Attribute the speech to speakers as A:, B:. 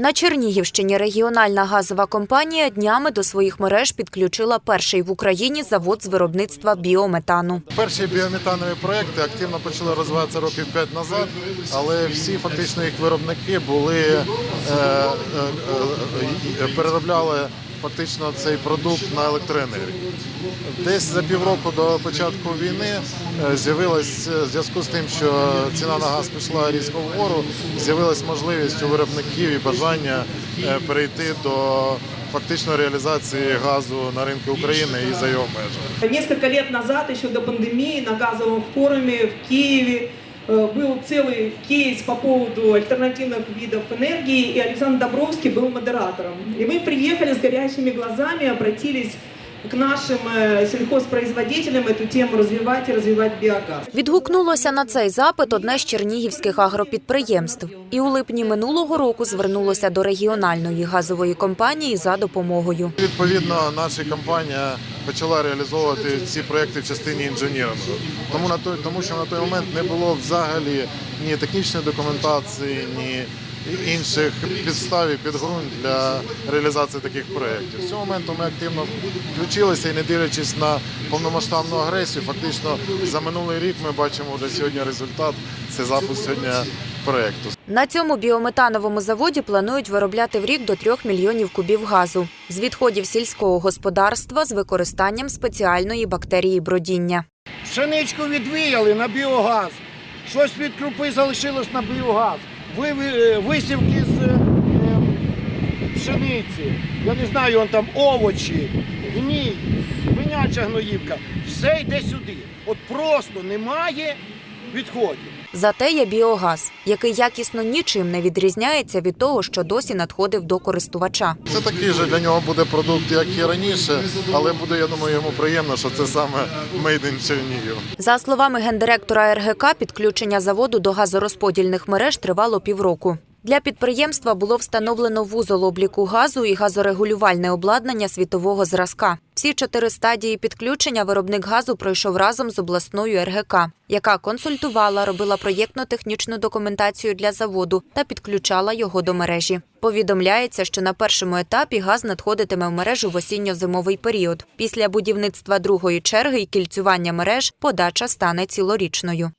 A: На Чернігівщині регіональна газова компанія днями до своїх мереж підключила перший в Україні завод з виробництва біометану.
B: Перші біометанові проекти активно почали розвиватися років 5 назад, але всі фактично їх виробники були е, е, е, переробляли фактично цей продукт на електроенергію. Десь за півроку до початку війни е, з'явилась е, в зв'язку з тим, що ціна на газ пішла різко вгору, з'явилась можливість у виробників і бажання е, перейти до фактично реалізації газу на ринку України і за його межами.
C: Несколько лет назад, еще до пандемии, на газовом форуме в Киеве э, был целый кейс по поводу альтернативных видов энергии, и Александр Добровский был модератором. И мы приехали с горящими глазами, обратились к нашим э, сельхозпроизводителям эту тему развивать и развивать биогаз.
A: Відгукнулося на цей запит одне з чернігівських агропідприємств. І у липні минулого року звернулося до регіональної газової компанії за допомогою.
B: Відповідно, наша компанія почала реалізовувати ці проекти в частині інженірингу. Тому на той, тому що на той момент не було взагалі ні технічної документації, ні інших підстав і підґрунт для реалізації таких проєктів. З цього моменту ми активно включилися і не дивлячись на повномасштабну агресію, фактично за минулий рік ми бачимо вже сьогодні результат. Це запуск сьогодні проєкту.
A: На цьому біометановому заводі планують виробляти в рік до 3 мільйонів кубів газу з відходів сільського господарства з використанням спеціальної бактерії бродіння.
D: Пшеничку відвіяли на біогаз. Щось від крупи залишилось на біогаз. Ви- висівки з е, пшениці. Я не знаю, он там овочі, гній, свиняча гноївка. Все йде сюди. От просто немає відходів.
A: Зате є біогаз, який якісно нічим не відрізняється від того, що досі надходив до користувача.
B: Це такий же для нього буде продукт, як і раніше, але буде, я думаю, йому приємно, що це саме Made in Чернігів.
A: За словами гендиректора РГК, підключення заводу до газорозподільних мереж тривало півроку. Для підприємства було встановлено вузол обліку газу і газорегулювальне обладнання світового зразка. Всі чотири стадії підключення виробник газу пройшов разом з обласною РГК, яка консультувала, робила проєктно-технічну документацію для заводу та підключала його до мережі. Повідомляється, що на першому етапі газ надходитиме в мережу в осінньо-зимовий період. Після будівництва другої черги і кільцювання мереж подача стане цілорічною.